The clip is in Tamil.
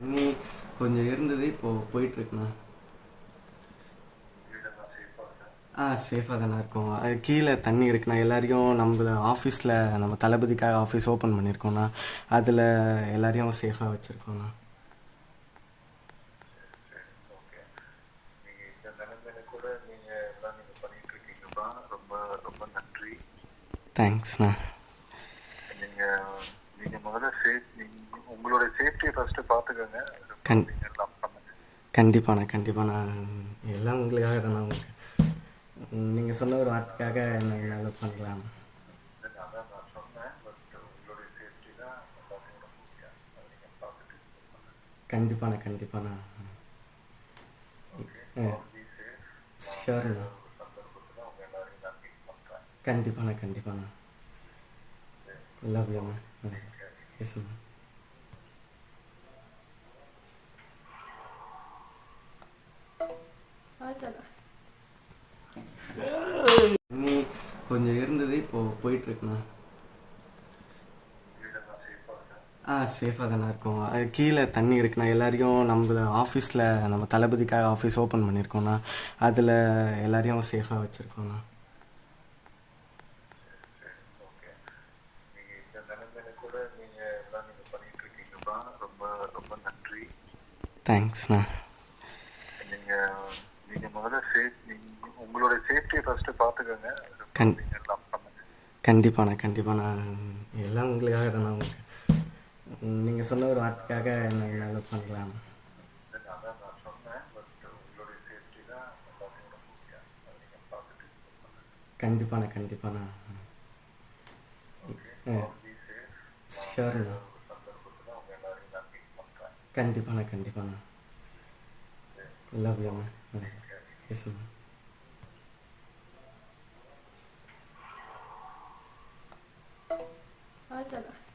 தண்ணி கொஞ்சம் இருந்தது இப்போது போயிட்டுருக்குண்ணா. ஆ சேஃபாக தானே இருக்கும். அது கீழே தண்ணி இருக்குண்ணா. எல்லாரையும் நம்ம ஆஃபீஸில் நம்ம தளபதிக்காக ஆஃபீஸ் ஓப்பன் பண்ணியிருக்கோண்ணா அதில் எல்லாரையும் சேஃபாக வச்சுருக்கோண்ணா ரொம்ப நன்றி தேங்க்ஸ்ண்ணா முதல்ல உங்களோட சேஃப்டியை ஃபர்ஸ்ட் பாத்துக்கோங்க. கண்டிப்பாண்ணா கண்டிப்பாண்ணா எல்லாம் உங்களுக்காக தானே உங்களுக்கு. நீங்கள் சொன்ன ஒரு வார்த்தைக்காக என்ன என்னால் பண்ணலாம். கண்டிப்பாண்ணா கண்டிப்பாண்ணா ஷியோர்ண்ணா கண்டிப்பாண்ணா கண்டிப்பாண்ணா லவ் யூண்ணா எஸ்ண்ணா தண்ணி கொஞ்சம் இருந்தது வீடெல்லாம் சேஃபா இருக்கேன் ஆ சேஃபாக தானே இருக்கும் அது கீழே தண்ணி இருக்குண்ணா எல்லாரையும் நம்ம ஆஃபீஸில் நம்ம தளபதிக்காக ஆஃபீஸ் ஓப்பன் பண்ணியிருக்கோண்ணா அதில் எல்லாரையும் சேஃபாக வச்சுருக்கோண்ணா தேங்க்ஸ்ண்ணா நீங்க நீங்க முதல்ல உங்களோட சேஃப்டியை எல்லாம் பண்ணுங்க. கண்டிப்பாண்ணா கண்டிப்பாண்ணா எல்லாம் உங்களுக்காக தானே உங்களுக்கு நீங்கள் சொன்ன ஒரு வார்த்தைக்காக என்ன என்னால் பண்ணலாம். அதான் நான் சொன்னேன் கண்டிப்பாண்ணா கண்டிப்பாண்ணா லவ் யூண்ணா எஸ்ண்ணா அவ்வளோதான்